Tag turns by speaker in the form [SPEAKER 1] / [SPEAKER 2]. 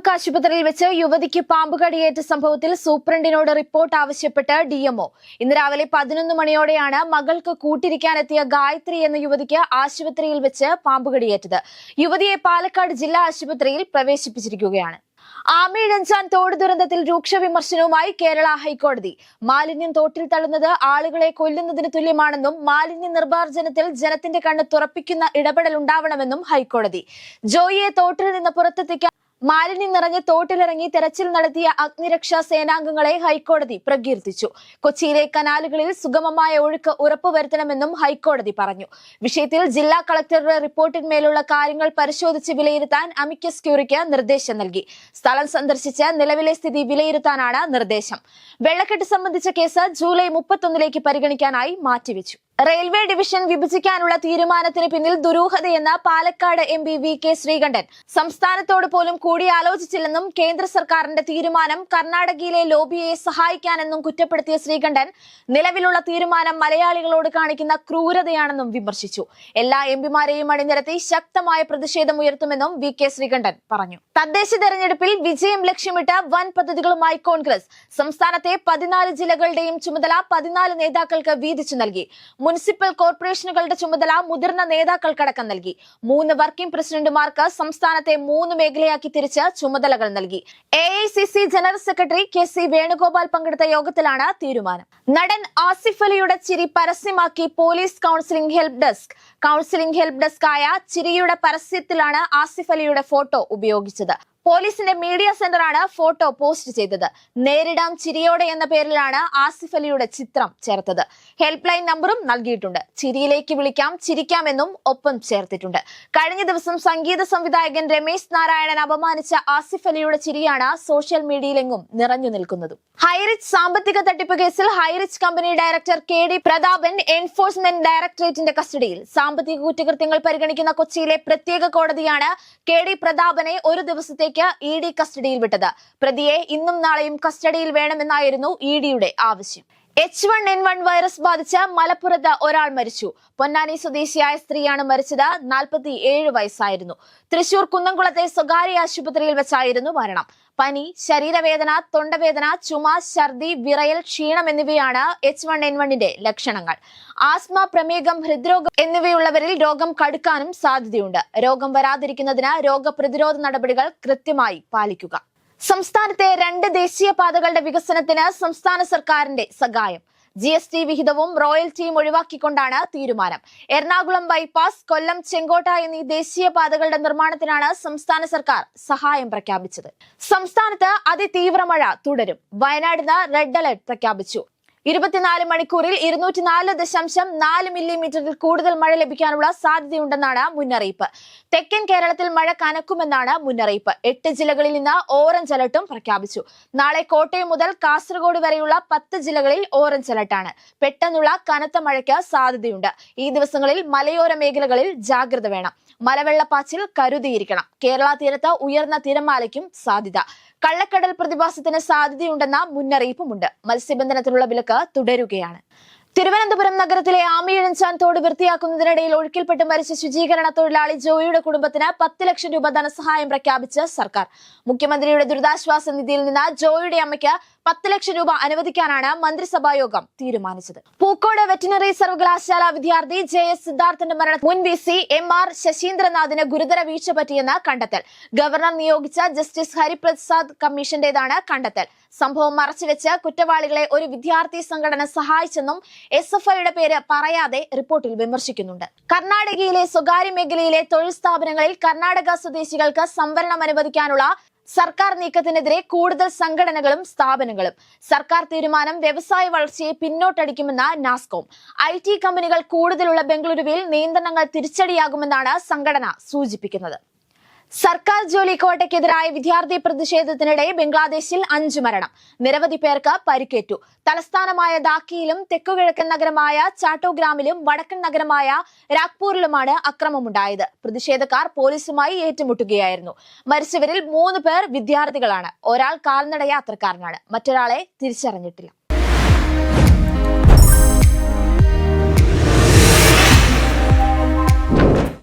[SPEAKER 1] താലൂക്ക് ആശുപത്രിയിൽ വെച്ച് യുവതിക്ക് പാമ്പ് കടിയേറ്റ സംഭവത്തിൽ സൂപ്രണ്ടിനോട് റിപ്പോർട്ട് ആവശ്യപ്പെട്ട് ഡിഎംഒ ഇന്ന് രാവിലെ പതിനൊന്ന് മണിയോടെയാണ് മകൾക്ക് കൂട്ടിരിക്കാനെത്തിയ ഗായത്രി എന്ന യുവതിക്ക് ആശുപത്രിയിൽ വെച്ച് പാമ്പ് കടിയേറ്റത്. യുവതിയെ പാലക്കാട് ജില്ലാ ആശുപത്രിയിൽ പ്രവേശിപ്പിച്ചിരിക്കുകയാണ്. ആമയിഴഞ്ചാൻ തോട് ദുരന്തത്തിൽ രൂക്ഷ വിമർശനവുമായി കേരള ഹൈക്കോടതി. മാലിന്യം തോട്ടിൽ തള്ളുന്നത് ആളുകളെ കൊല്ലുന്നതിന് തുല്യമാണെന്നും മാലിന്യ നിർമ്മാർജനത്തിൽ ജനത്തിന്റെ കണ്ണ് തുറപ്പിക്കുന്ന ഇടപെടൽ ഉണ്ടാവണമെന്നും ഹൈക്കോടതി. ജോയിയെ തോട്ടിൽ നിന്ന് പുറത്തെത്തിക്കാൻ മാലിന്യം നിറഞ്ഞ് തോട്ടിലിറങ്ങി തെരച്ചിൽ നടത്തിയ അഗ്നിരക്ഷാ സേനാംഗങ്ങളെ ഹൈക്കോടതി പ്രകീർത്തിച്ചു. കൊച്ചിയിലെ കനാലുകളിൽ സുഗമമായ ഒഴുക്ക് ഉറപ്പുവരുത്തണമെന്നും ഹൈക്കോടതി പറഞ്ഞു. വിഷയത്തിൽ ജില്ലാ കളക്ടറുടെ റിപ്പോർട്ടിന്മേലുള്ള കാര്യങ്ങൾ പരിശോധിച്ച് വിലയിരുത്താൻ അമിക്കസ് ക്യൂറിക്ക് നിർദ്ദേശം നൽകി. സ്ഥലം സന്ദർശിച്ച് നിലവിലെ സ്ഥിതി വിലയിരുത്താനാണ് നിർദ്ദേശം. വെള്ളക്കെട്ട് സംബന്ധിച്ച കേസ് ജൂലൈ മുപ്പത്തൊന്നിലേക്ക് പരിഗണിക്കാനായി മാറ്റിവെച്ചു. റെയിൽവേ ഡിവിഷൻ വിഭജിക്കാനുള്ള തീരുമാനത്തിന് പിന്നിൽ ദുരൂഹതയെന്ന Palakkad M P V K Sreekandan. സംസ്ഥാനത്തോട് പോലും കൂടിയാലോചിച്ചില്ലെന്നും കേന്ദ്ര സർക്കാരിന്റെ തീരുമാനം കർണാടകയിലെ ലോബിയെ സഹായിക്കാനെന്നും കുറ്റപ്പെടുത്തിയ ശ്രീകണ്ഠൻ നിലവിലുള്ള തീരുമാനം മലയാളികളോട് കാണിക്കുന്ന ക്രൂരതയാണെന്നും വിമർശിച്ചു. എല്ലാ എം പിമാരെയും അണിനിരത്തി ശക്തമായ പ്രതിഷേധം ഉയർത്തുമെന്നും വി കെ ശ്രീകണ്ഠൻ പറഞ്ഞു. തദ്ദേശ തെരഞ്ഞെടുപ്പിൽ വിജയം ലക്ഷ്യമിട്ട് വൻ പദ്ധതികളുമായി കോൺഗ്രസ് സംസ്ഥാനത്തെ പതിനാല് ജില്ലകളുടെയും ചുമതല പതിനാല് നേതാക്കൾക്ക് വീതിച്ചു നൽകി. മുനിസിപ്പൽ കോർപ്പറേഷനുകളുടെ ചുമതല മുതിർന്ന നേതാക്കൾക്കടക്കം നൽകി. മൂന്ന് വർക്കിംഗ് പ്രസിഡന്റുമാർക്ക് സംസ്ഥാനത്തെ മൂന്ന് മേഖലയാക്കി തിരിച്ച് ചുമതലകൾ നൽകി. A general secretary K C Venugopal പങ്കെടുത്ത യോഗത്തിലാണ് തീരുമാനം. നടൻ ആസിഫ് അലിയുടെ ചിരി പരസ്യമാക്കി police counselling help desk counselling help desk ആയ ചിരിയുടെ പരസ്യത്തിലാണ് ആസിഫ് അലിയുടെ ഫോട്ടോ ഉപയോഗിച്ചത്. പോലീസിന്റെ മീഡിയ സെന്ററാണ് ഫോട്ടോ പോസ്റ്റ് ചെയ്തത്. നേരിടാം ചിരിയോടെ എന്ന പേരിലാണ് ആസിഫ് അലിയുടെ ചിത്രം ചേർത്തത്. ഹെൽപ്പ് ലൈൻ നമ്പറും നൽകിയിട്ടുണ്ട്. ചിരിയിലേക്ക് വിളിക്കാം ചിരിക്കാമെന്നും ഒപ്പം ചേർത്തിട്ടുണ്ട്. കഴിഞ്ഞ ദിവസം സംഗീത സംവിധായകൻ രമേശ് നാരായണൻ അപമാനിച്ച ആസിഫ് അലിയുടെ ചിരിയാണ് സോഷ്യൽ മീഡിയയിലെങ്ങും നിറഞ്ഞു നിൽക്കുന്നതും. ഹൈറിച്ച് സാമ്പത്തിക തട്ടിപ്പ് കേസിൽ Highrich company director K D Prathapan enforcement ഡയറക്ടറേറ്റിന്റെ കസ്റ്റഡിയിൽ. സാമ്പത്തിക കുറ്റകൃത്യങ്ങൾ പരിഗണിക്കുന്ന കൊച്ചിയിലെ പ്രത്യേക കോടതിയാണ് കെ ഡി പ്രതാപനെ ഒരു ദിവസത്തേക്ക് ഇ ഡി കസ്റ്റഡിയിൽ വിട്ടത്. പ്രതിയെ ഇന്നും നാളെയും കസ്റ്റഡിയിൽ വേണമെന്നായിരുന്നു ഇ ഡിയുടെ ആവശ്യം. H one N one virus ബാധിച്ച് മലപ്പുറത്ത് ഒരാൾ മരിച്ചു. പൊന്നാനി സ്വദേശിയായ സ്ത്രീയാണ് മരിച്ചത്. നാൽപ്പത്തി ഏഴ് വയസ്സായിരുന്നു. തൃശൂർ കുന്നംകുളത്തെ സ്വകാര്യ ആശുപത്രിയിൽ വെച്ചായിരുന്നു മരണം. പനി ശരീരവേദന തൊണ്ടവേദന ചുമ ഛർദി വിറയൽ ക്ഷീണം എന്നിവയാണ് എച്ച് വൺ എൻ വണ്ണിന്റെ ലക്ഷണങ്ങൾ. ആസ്മ പ്രമേഹം ഹൃദ്രോഗം എന്നിവയുള്ളവരിൽ രോഗം കടുക്കാനും സാധ്യതയുണ്ട്. രോഗം വരാതിരിക്കുന്നതിന് രോഗപ്രതിരോധ നടപടികൾ കൃത്യമായി പാലിക്കുക. സംസ്ഥാനത്തെ രണ്ട് ദേശീയപാതകളുടെ വികസനത്തിന് സംസ്ഥാന സർക്കാരിന്റെ സഹായം. ജി എസ് ടി വിഹിതവും റോയൽറ്റിയും ഒഴിവാക്കിക്കൊണ്ടാണ് തീരുമാനം. എറണാകുളം ബൈപ്പാസ് കൊല്ലം ചെങ്കോട്ട എന്നീ ദേശീയപാതകളുടെ നിർമ്മാണത്തിനാണ് സംസ്ഥാന സർക്കാർ സഹായം പ്രഖ്യാപിച്ചത്. സംസ്ഥാനത്ത് അതിതീവ്ര മഴ തുടരും. വയനാടിന് റെഡ് അലർട്ട് പ്രഖ്യാപിച്ചു. ഇരുപത്തിനാല് മണിക്കൂറിൽ ഇരുന്നൂറ്റി നാല് ദശാംശം നാല് മില്ലിമീറ്ററിൽ കൂടുതൽ മഴ ലഭിക്കാനുള്ള സാധ്യതയുണ്ടെന്നാണ് മുന്നറിയിപ്പ്. തെക്കൻ കേരളത്തിൽ മഴ കനക്കുമെന്നാണ് മുന്നറിയിപ്പ്. എട്ട് ജില്ലകളിൽ നിന്ന് ഓറഞ്ച് അലർട്ടും പ്രഖ്യാപിച്ചു. നാളെ കോട്ടയം മുതൽ കാസർഗോഡ് വരെയുള്ള പത്ത് ജില്ലകളിൽ ഓറഞ്ച് അലർട്ടാണ്. പെട്ടെന്നുള്ള കനത്ത മഴയ്ക്ക് സാധ്യതയുണ്ട്. ഈ ദിവസങ്ങളിൽ മലയോര മേഖലകളിൽ ജാഗ്രത വേണം. മലവെള്ളപ്പാച്ചിൽ കരുതിയിരിക്കണം. കേരള തീരത്ത് ഉയർന്ന തിരമാലയ്ക്കും സാധ്യത. കള്ളക്കടൽ പ്രതിഭാസത്തിന് സാധ്യതയുണ്ടെന്ന മുന്നറിയിപ്പുമുണ്ട്. മത്സ്യബന്ധനത്തിനുള്ള വിലക്ക് തുടരുകയാണ്. തിരുവനന്തപുരം നഗരത്തിലെ ആമിയിഴഞ്ചാൻ തോട് വൃത്തിയാക്കുന്നതിനിടയിൽ ഒഴുക്കിൽപ്പെട്ട് മരിച്ച ശുചീകരണ തൊഴിലാളി ജോയിയുടെ കുടുംബത്തിന് പത്ത് ലക്ഷം രൂപ ധനസഹായം പ്രഖ്യാപിച്ച് സർക്കാർ. മുഖ്യമന്ത്രിയുടെ ദുരിതാശ്വാസ നിധിയിൽ നിന്ന് ജോയിയുടെ അമ്മയ്ക്ക് പത്ത് ലക്ഷം രൂപ അനുവദിക്കാനാണ് മന്ത്രിസഭാ യോഗം തീരുമാനിച്ചത്. പൂക്കോട് വെറ്റിനറി സർവകലാശാല വിദ്യാർത്ഥി ജെ എസ് സിദ്ധാർത്ഥന്റെ മരണ മുൻ വി സി എം ആർ ശശീന്ദ്രനാഥിന് ഗുരുതര വീഴ്ച പറ്റിയെന്ന് കണ്ടെത്തൽ. ഗവർണർ നിയോഗിച്ച ജസ്റ്റിസ് ഹരിപ്രസാദ് കമ്മീഷന്റേതാണ് കണ്ടെത്തൽ. സംഭവം മറച്ചുവെച്ച് കുറ്റവാളികളെ ഒരു വിദ്യാർത്ഥി സംഘടന സഹായിച്ചെന്നും എസ് എഫ് ഐയുടെ പേര് പറയാതെ റിപ്പോർട്ടിൽ വിമർശിക്കുന്നുണ്ട്. കർണാടകയിലെ സ്വകാര്യ മേഖലയിലെ തൊഴിൽ സ്ഥാപനങ്ങളിൽ കർണാടക സ്വദേശികൾക്ക് സംവരണം അനുവദിക്കാനുള്ള സർക്കാർ നീക്കത്തിനെതിരെ കൂടുതൽ സംഘടനകളും സ്ഥാപനങ്ങളും. സർക്കാർ തീരുമാനം വ്യവസായ വളർച്ചയെ പിന്നോട്ടടിക്കുമെന്ന് നാസ്കോം. ഐ ടി കമ്പനികൾ കൂടുതലുള്ള ബംഗളൂരുവിൽ നിയന്ത്രണങ്ങൾ തിരിച്ചടിയാകുമെന്നാണ് സംഘടന സൂചിപ്പിക്കുന്നത്. സർക്കാർ ജോലി കോട്ടയ്ക്കെതിരായ വിദ്യാർത്ഥി പ്രതിഷേധത്തിനിടെ ബംഗ്ലാദേശിൽ അഞ്ചു മരണം. നിരവധി പേർക്ക് പരിക്കേറ്റു. തലസ്ഥാനമായ ധാക്കിയിലും തെക്കുകിഴക്കൻ നഗരമായ ചാട്ടോഗ്രാമിലും വടക്കൻ നഗരമായ രാഗ്പൂരിലുമാണ് അക്രമമുണ്ടായത്. പ്രതിഷേധക്കാർ പോലീസുമായി ഏറ്റുമുട്ടുകയായിരുന്നു. മരിച്ചവരിൽ മൂന്ന് പേർ വിദ്യാർത്ഥികളാണ്. ഒരാൾ കാൽനട യാത്രക്കാരനാണ് മറ്റൊരാളെ തിരിച്ചറിഞ്ഞിട്ടില്ല.